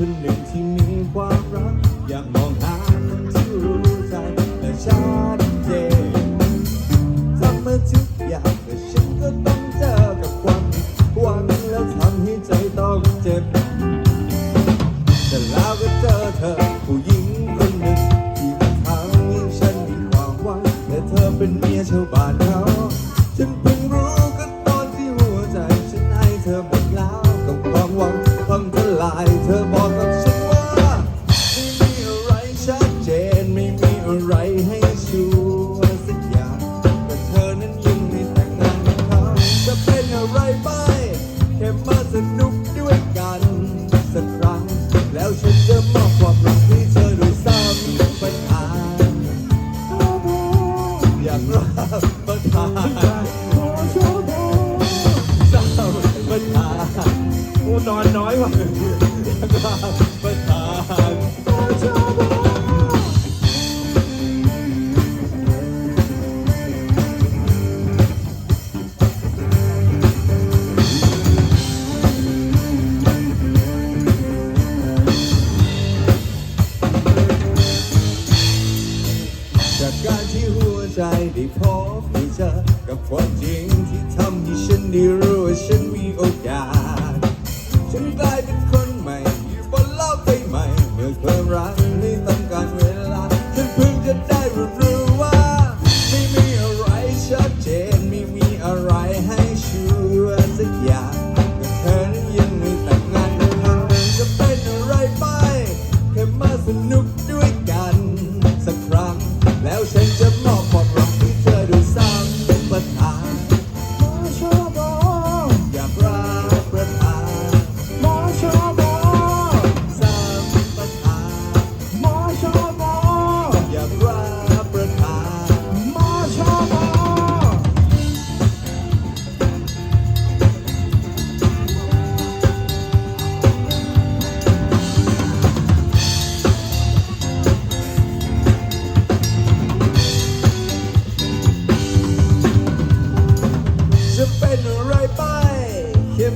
คนหนึ่งที่มีความรัก อยากมองหาคนที่รู้ใจและชัดเจนทำมาทุกอย่างแต่ฉันก็ต้องเจอกับความหวังแล้วทำให้ใจต้องเจ็บ แต่แล้วก็เจอเธอผู้หญิงคนหนึ่งที่ทำให้ฉันมีความหวังและเธอเป็นเมียชาวบ้านเขา นอนน้อยว่ะประทานจากการที่หัวใจได้พบได้เจอกับความจริงที่ทำให้ฉันได้รู้ว่าฉันมีโอกาส ฉั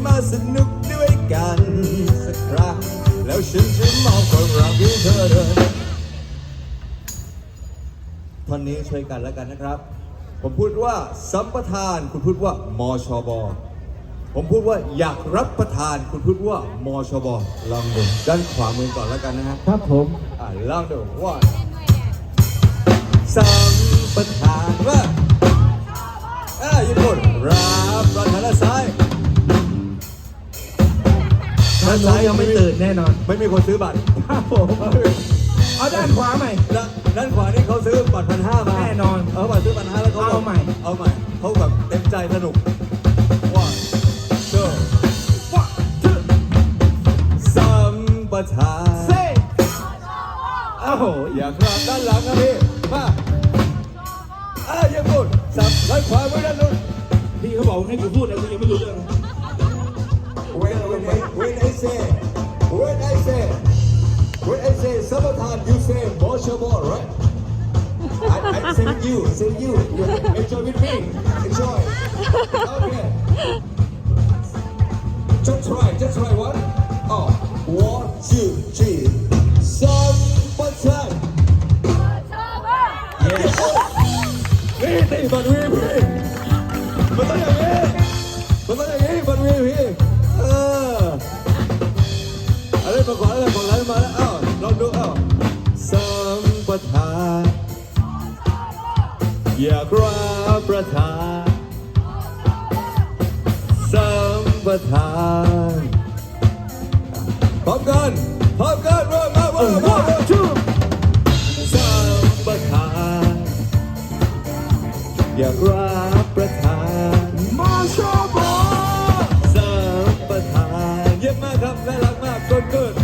มาสนุกด้วยกันสักครั้งแล้วฉันจะมอบความรักให้เธอเลยท่อนนี้ช่วยกันแล้วกันนะครับ ผมพูดว่าสัมปทาน คุณพูดว่ามชบ ผมพูดว่าอยากรับประทานคุณพูดว่ามชบ ลองดูด้านขวามือก่อนแล้วกันนะฮะครับผมอ่าลองดูว่าสัมปทานว่าอ่าญี่ปุ่นรับประทานด้านซ้าย ท่านน้องยังไม่ตื่นแน่นอน ไม่มีคนซื้อบัตรครับผมเอาด้านขวาใหม่ ด้านด้านขวานี่เขาซื้อบัตรพันห้ามาแน่นอนเอาบัตรซื้อพันห้าแล้วเขาเอาใหม่ เอาใหม่เขาแบบเต็มใจสนุกว่าเจอว่าชื่อสัมปทานเซ่โอ้โหอยากรับด้านหลังครับพี่มาอ่าญี่ปุ่นสับด้านขวามือด้านนู้นพี่เขาบอกให้กูพูดแต่กูยังไม่รู้เรื่อง When, when, I, when I say, when I say, when I say sabotage, you say moshable, right? I, I'm you, saying you. Enjoy with me. Enjoy. Okay. Just try, just try one. Oh, one, two, ยากรับประทานสัมปทานพร้อมกันพร้อมกันมามามามาว่ามาวสัมปทานอยากรับประทานมาชอบอสัมปทานเยี่ยมมากครับน่ารักมากก้นเกิน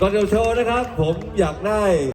ก่อนจะโชว์นะครับ ผมอยากได้